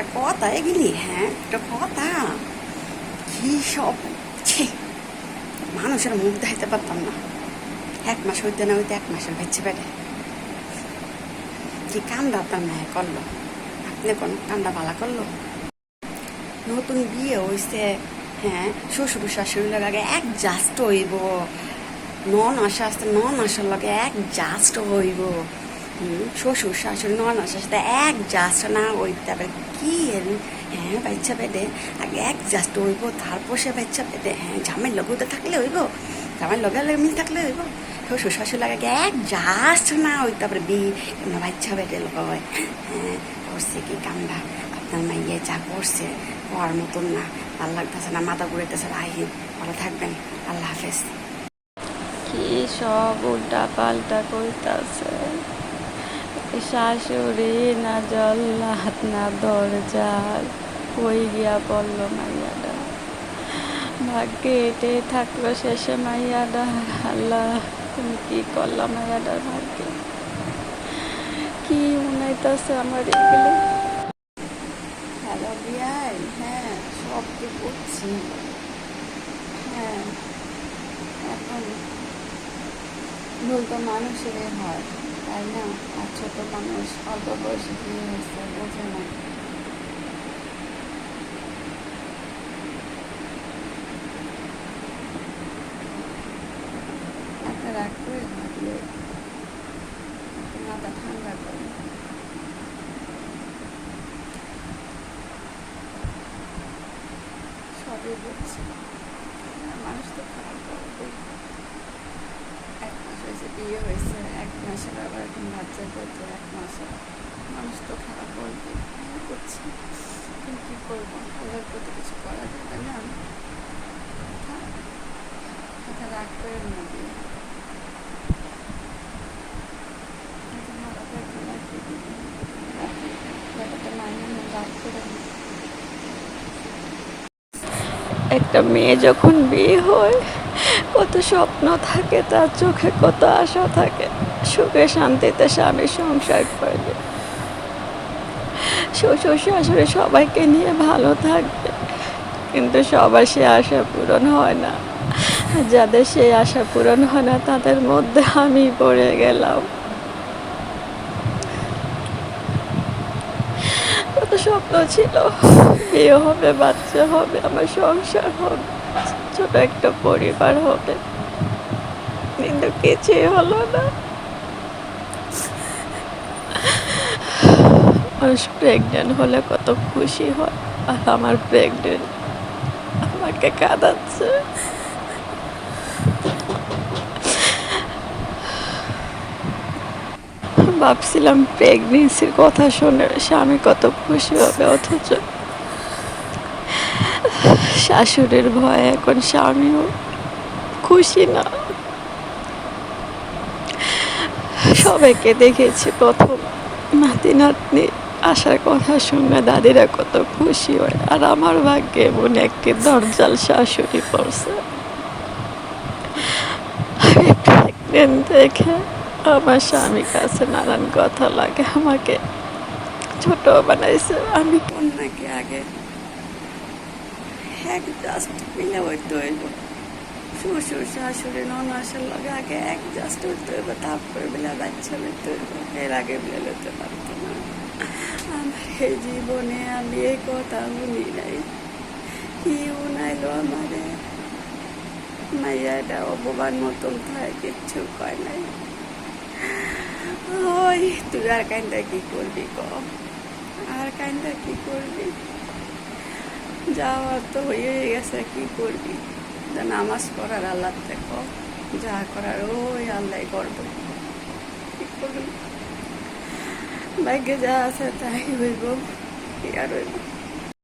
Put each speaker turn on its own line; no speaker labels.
একটা কথা এগুলি হ্যাঁ একটা কথা। কি সব? মানুষের মুখ দেখাইতে পারতাম না। এক মাস হইতে না হইতে এক মাসের বেঁচে বেড়ে। কি কান্দা আপনার মেয়ে করল? আপনি কোন কান্দা ভালা করল? নতুন বিয়ে হইছে হ্যাঁ শ্বশুর শাশুড়ি লাগে এক জাস্ট হইব। নন আসা আসতে নন আসার লগে এক জাস্ট হইব। শ্বশুর শাশুড়ি নন আসার সাথে এক জাস্ট না হইতে হবে কি হ্যাঁ বাচ্চা পেটে। আগে এক জাস্ট হইব তারপর সে বাচ্চা পেটে। হ্যাঁ লগে তো থাকলে হইব। জামাই লগে লগে মিল থাকলে হইব। শ্বশুর শাশুড়ি লাগে এক জাস্ট না ওই তারপরে বি বাচ্চা পেটে লোক হয়, করছে কি কামটা আপনার মাইয়ে যা করছে হওয়ার মতন না। ভালো লাগতেছে না, মাথা ঘুরেতেছে আহিন ভালো থাকবেন। আল্লাহ হাফেজ।
কি সব উল্টা পাল্টা কইতাছে। শাশুড়ি না জল জল্লাদ না দরজাল কই গিয়া পড়ল মাইয়াডা, ভাগ্যে এটাই থাকল শেষে মাইয়াডা, আল্লাহ, তুমি কি করল মাইয়াটার ভাগ্যে? কি উনাইতাছে আমার এগুলো?
হ্যালো বিয়াই হ্যাঁ সব তো করছি। হ্যাঁ এখন ভুল তো মানুষেরই হয়। তাই না? আর ছোট মানুষ অল্প বয়সে বিয়ে হয়েছে, বোঝে না। থাকলে মাথা ঠান্ডা করে সবই বুঝছি মানুষ তো খারাপ এক মাস হয়েছে, বিয়ে হয়েছে। মাসের আবার এখন বাচ্চা করছে এক মানুষ তো খারাপ কিন্তু কী করব? ওদের প্রতি কিছু করা যাবে না। থাক, মাথা রাগ করে একটা
মেয়ে যখন বিয়ে হয় কত স্বপ্ন থাকে, তার চোখে কত আশা থাকে। সুখে শান্তিতে স্বামী সংসার করবে। শ্বশুর শাশুড়ি সবাইকে নিয়ে ভালো থাকবে। কিন্তু সবার সে আশা পূরণ হয় না। যাদের সেই আশা পূরণ হয় না, তাদের মধ্যে আমি পড়ে গেলাম। কত স্বপ্ন ছিল। বিয়ে হবে, বাচ্চা হবে, আমার সংসার হবে। ছোট একটা পরিবার হবে, কিন্তু কিছুই হলো না। মানুষ প্রেগনেন্ট হলে কত খুশি হয়, আর আমার প্রেগনেন্ট আমাকে কাঁদাচ্ছে। ভাবছিলাম প্রেগনেন্সির কথা শুনে স্বামী কত খুশি হবে, অথচ শাশুড়ির ভয়ে এখন স্বামীও খুশি না। সবাইকে দেখেছি প্রথম নাতি নাতনি আসার কথা শুনে দাদিরা কত খুশি হয়। আর আমার ভাগ্যে এমন একটি দরজাল শাশুড়ি পড়ছে। দেখে আমার স্বামীর কাছে নানান কথা লাগে, আমাকে ছোট বানাইছে। আমি
কন্যাকে আগে? এক মিলে হইতে হইব। শ্বশুর শাশুড়ি নন আসার লগে আগে এক জাস্ট হইতে হইব, তারপরে বেলা বাচ্চা লইতে হইব। এর আগে বেলা পারতো না। আমার এই জীবনে আমি এই কথা নাই। কি উনাইলো আমারে। মাইয়াটা অপমান মতন খায় কিচ্ছু কয় নাই। ওই, তুই আর কাইন্দা কি করবি ক আর কাইন্দা কি যাওয়ার তো হয়ে গেছে, কি করবি? নামাজ পড়ার আল্লাহ দেখো, যা করার ওই আল্লাহ করবে কি করবি? ভাগ্যে যা আছে তাই হইব, কি আর হইব?